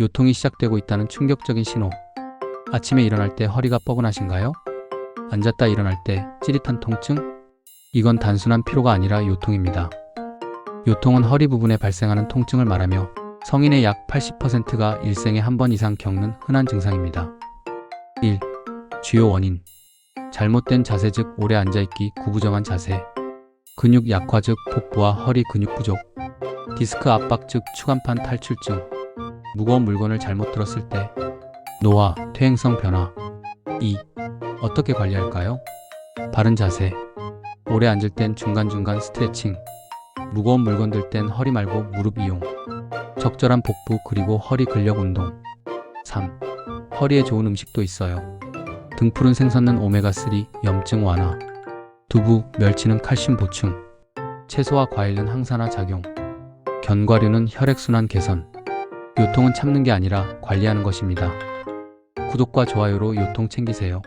요통이 시작되고 있다는 충격적인 신호. 아침에 일어날 때 허리가 뻐근하신가요? 앉았다 일어날 때 찌릿한 통증? 이건 단순한 피로가 아니라 요통입니다. 요통은 허리 부분에 발생하는 통증을 말하며 성인의 약 80%가 일생에 한 번 이상 겪는 흔한 증상입니다. 1. 주요 원인. 잘못된 자세 즉 오래 앉아있기 구부정한 자세. 근육 약화 즉 복부와 허리 근육 부족. 디스크 압박 즉 추간판 탈출증. 무거운 물건을 잘못 들었을 때. 노화, 퇴행성 변화. 2. 어떻게 관리할까요? 바른 자세. 오래 앉을 땐 중간중간 스트레칭. 무거운 물건 들 땐 허리 말고 무릎 이용. 적절한 복부 그리고 허리 근력 운동. 3. 허리에 좋은 음식도 있어요. 등푸른 생선은 오메가3 염증 완화. 두부, 멸치는 칼슘 보충. 채소와 과일은 항산화 작용. 견과류는 혈액순환 개선. 요통은 참는 게 아니라 관리하는 것입니다. 구독과 좋아요로 요통 챙기세요.